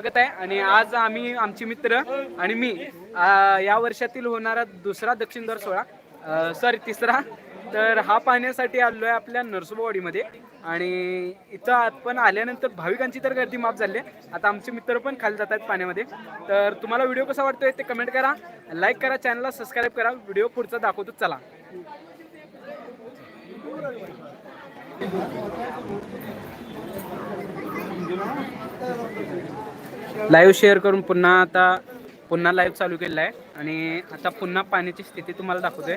स्वागत आहे. आणि आज आम्ही आमचे मित्र आणि मी या वर्षातील होणारा दुसरा दक्षिण दर सोहळा सॉरी तिसरा. तर हा पाहण्यासाठी आलो आहे आपल्या नरसोबावाडीमध्ये आणि इथं आपण आल्यानंतर भाविकांची तर गर्दी माफ झाली आहे. आता आमचे मित्र पण खाली जात आहेत पाण्यामध्ये. तर तुम्हाला व्हिडिओ कसा वाटतोय ते कमेंट करा. लाईक करा चॅनलला सबस्क्राईब करा. व्हिडिओ पुढचा दाखवतो चला. लाईव्ह शेअर करून पुन्हा आता पुन्हा लाईव्ह चालू केलेला आहे. आणि आता पुन्हा पाण्याची स्थिती तुम्हाला दाखवतोय.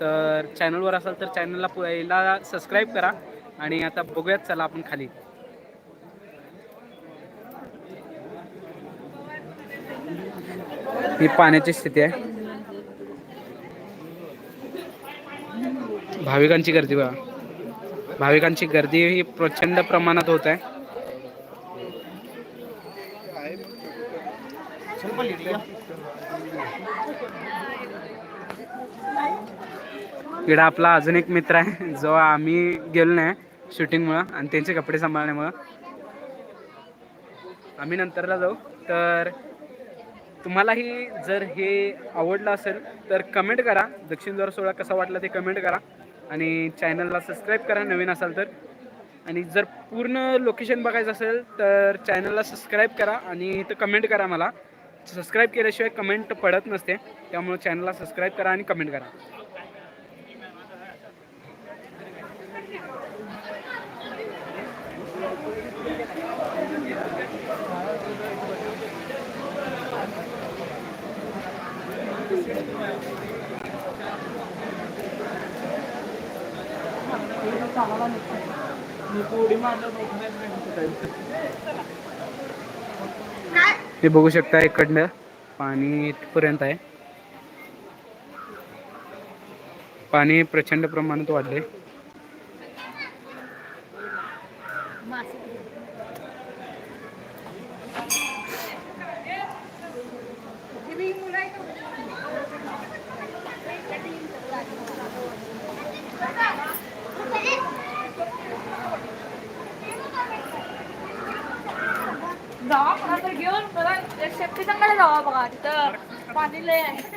तर चॅनलवर असाल तर चॅनलला पहिला सबस्क्राईब करा. आणि आता बघूयात चला आपण खाली. ही पाण्याची स्थिती आहे. भाविकांची गर्दी बघा. भाविकांची गर्दी ही प्रचंड प्रमाणात होत आहे. इकडं आपला अजून एक मित्र आहे जो आम्ही गेलो नाही शूटिंगमुळं आणि त्यांचे कपडे सांभाळण्यामुळं. आम्ही नंतरला जाऊ. तर तुम्हालाही जर हे आवडलं असेल तर कमेंट करा. दक्षिण द्वार सोहळा कसा वाटला ते कमेंट करा. आणि चॅनलला सबस्क्राईब करा नवीन असाल तर. आणि जर पूर्ण लोकेशन बघायचं असेल तर चॅनलला सबस्क्राईब करा आणि इथं कमेंट करा मला. सबस्क्राईब केल्याशिवाय कमेंट पडत नसते. त्यामुळे चॅनलला सबस्क्राईब करा आणि कमेंट करा. हे बघू शकता इकडनं पाणी इथपर्यंत आहे. पाणी प्रचंड प्रमाणात वाढले शेपटी चांगला जावा बघा तिथं पाणी लय आहे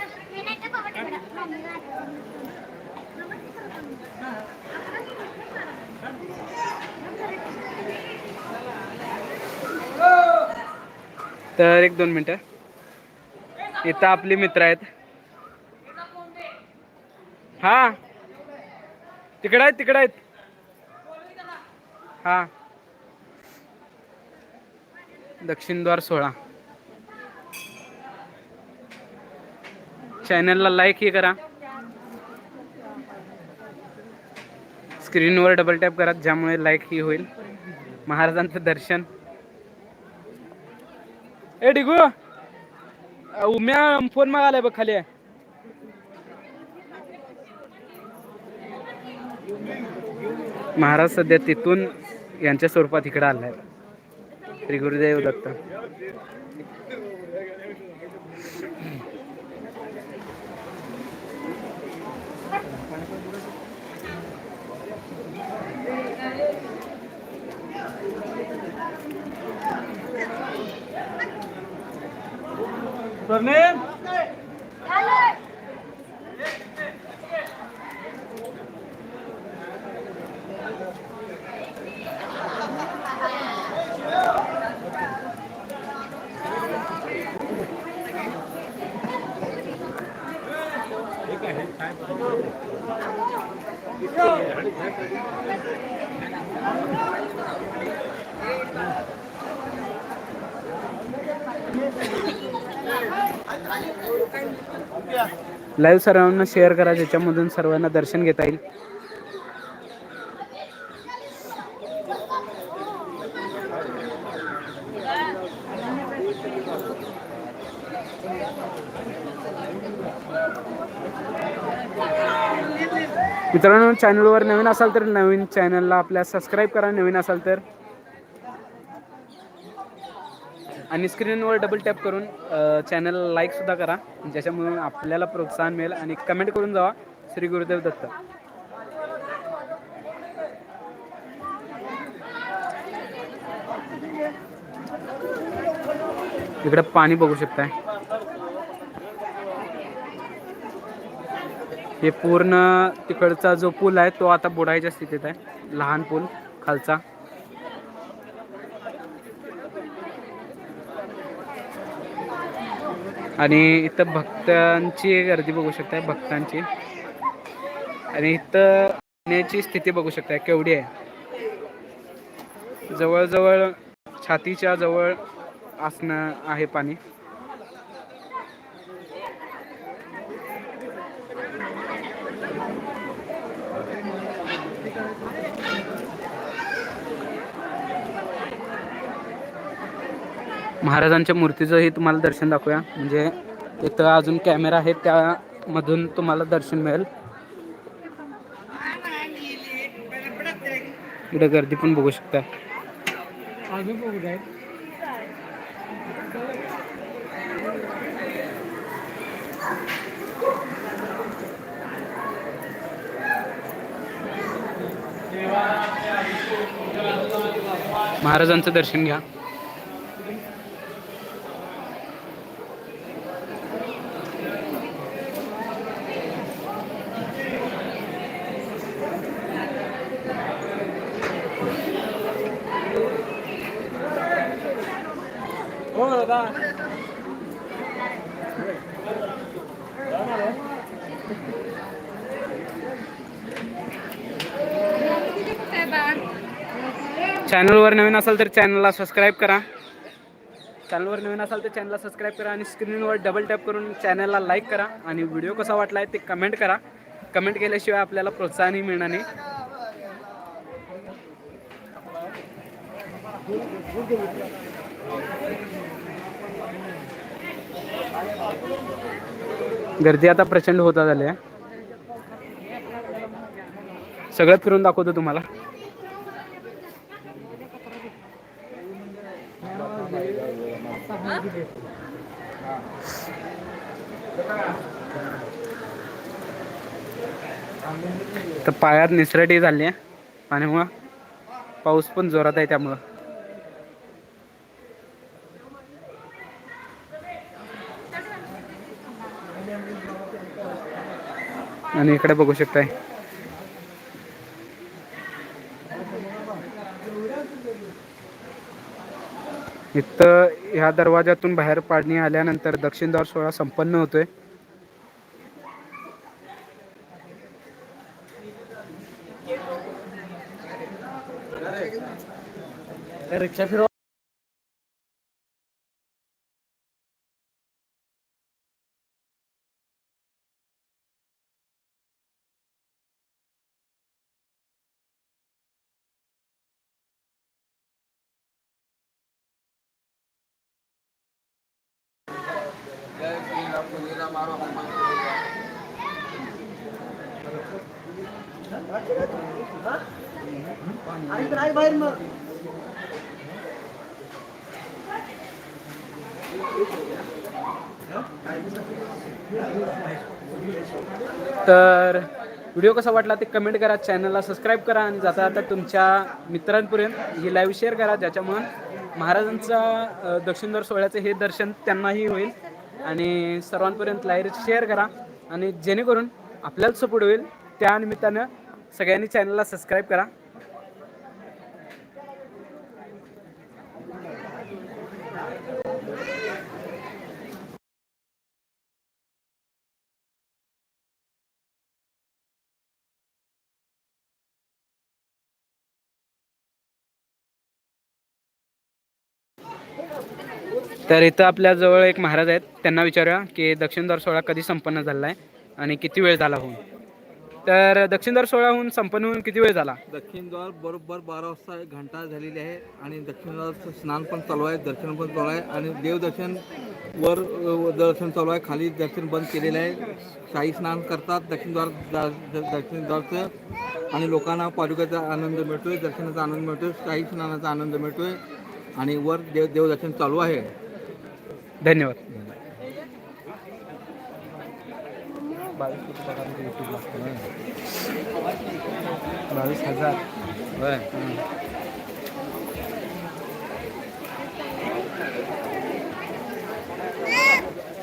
तर एक दोन मिनटं. इथं आपले मित्र आहेत. हा. तिकडं आहेत तिकडं आहेत. हा. दक्षिणद्वार सोळा चॅनलला लाईकही करा. स्क्रीनवर डबल टॅप करा ज्यामुळे लाईक ही होईल. महाराजांचं दर्शन. ए डिगू! उम्या फोन मागायला बघ खाली. महाराज सध्या तिथून यांच्या स्वरूपात इकडे आलाय. Shri Gurudev Datta. Tornem! Thank you. Live सर्वांना शेअर करा ज्याच्यामधून सर्वांना दर्शन घेता येईल. मित्रांनो चॅनलवर नवीन असाल तर नवीन चॅनलला आपल्या सबस्क्राईब करा. नवीन असाल तर आणि स्क्रीनवर डबल टॅप करून चॅनल लाईकसुद्धा करा. ज्याच्यामुळे आपल्याला प्रोत्साहन मिळेल आणि कमेंट करून जावा. श्री गुरुदेव दत्त. इकडे पाणी बघू शकताय. हे पूर्ण तिकडचा जो पूल आहे तो आता बुडायच्या स्थितीत आहे. लहान पूल खालचा. आणि इथं भक्तांची गर्दी बघू शकताय भक्तांची. आणि इथं पाण्याची स्थिती बघू शकताय केवढी आहे. जवळजवळ छातीच्या जवळ असणं आहे पाणी. महाराजांच्या मूर्तीचंही तुम्हाला दर्शन दाखवूया. म्हणजे इथं अजून कॅमेरा आहे त्यामधून तुम्हाला दर्शन मिळेल. इकडे गर्दी पण बघू शकता. महाराजांचं दर्शन घ्या. चॅनलवर नवीन असाल तर चॅनलला सबस्क्राईब करा. चॅनलवर नवीन असाल तर चॅनलला सबस्क्राईब करा आणि स्क्रीनवर डबल टॅप करून चॅनलला लाईक करा आणि व्हिडिओ कसा वाटला आहे ते कमेंट करा. कमेंट केल्याशिवाय आपल्याला प्रोत्साहनही मिळणार नाही. गर्दी आता प्रचंड होता झाली आहे. सगळं फिरून दाखवतो तुम्हाला. तर पायात निसरटी झाली आहे आणि मग पाऊस पण जोरात आहे त्यामुळं. आणि इकडे बघू शकताय. इथं ह्या दरवाजातून बाहेर पाडणी आल्यानंतर दक्षिण द्वार सोहळा संपन्न होतोय. रिक्षा फिरवा. मग तर व्हिडिओ कसा वाटला ते कमेंट करा चॅनलला सबस्क्राईब करा आणि जाता जाता तुमच्या मित्रांपर्यंत ही लाईव्ह शेअर करा ज्याच्यामुळं महाराजांचा दक्षिणधर सोहळ्याचं हे दर्शन त्यांनाही होईल. आणि सर्वांपर्यंत लाईर शेअर करा. आणि जेणेकरून आपल्याला सपोर्ट होईल. त्या निमित्तानं सगळ्यांनी चॅनलला सबस्क्राईब करा. तर इथं आपल्याजवळ एक महाराज आहेत. त्यांना विचारूया की दक्षिणद्वार सोहळा कधी संपन्न झाला आहे आणि किती वेळ झाला होऊन? तर दक्षिणद्वार सोहळा संपन्न होऊन किती वेळ झाला? दक्षिणद्वार बरोबर बारा वाजता एक घंटा झालेली आहे आणि दक्षिणद्वारचं स्नान पण चालू आहे दर्शन पण चालू आहे आणि देवदर्शन वर दर्शन चालू आहे. खाली दर्शन बंद केलेलं आहे. शाही स्नान करतात दक्षिणद्वार दक्षिणद्वारचं दक्षिण द्वारचं आणि लोकांना पादुकाचा आनंद मिळतोय दर्शनाचा आनंद मिळतोय शाही स्नानाचा आनंद मिळतोय आणि वर देव देवदर्शन चालू आहे. धन्यवाद. बावीस हजार.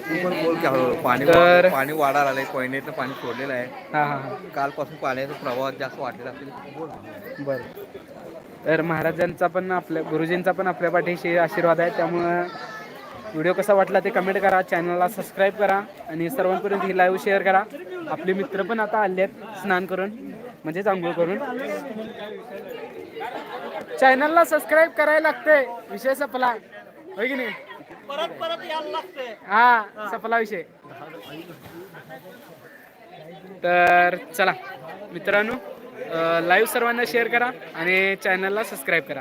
हळूहळू. पाणी तर- पाणी वाढायला आलंय कोयनेतनं पाणी सोडलेलं आहे. हां हां कालपासून पाण्याचा प्रवाह जास्त वाढलेला असेल बरं. तर महाराजांचा पण आपल्या गुरुजींचा पण आपल्या पाठीशी आशीर्वाद आहे. त्यामुळं व्हिडिओ कसा वाटला ते कमेंट करा. चॅनलला सबस्क्राईब करा आणि सर्वांपर्यंत ही लाईव्ह शेअर करा. आपले मित्र पण आता आले आहेत स्नान करून म्हणजेच आंघोळ करून. चॅनलला सबस्क्राईब करायला लागते. विषय सपला. होय की नाही? परत परत यायला लागते. हा सपला विषय. तर चला मित्रांनो लाईव्ह सर्वांना शेअर करा आणि चॅनलला सबस्क्राईब करा.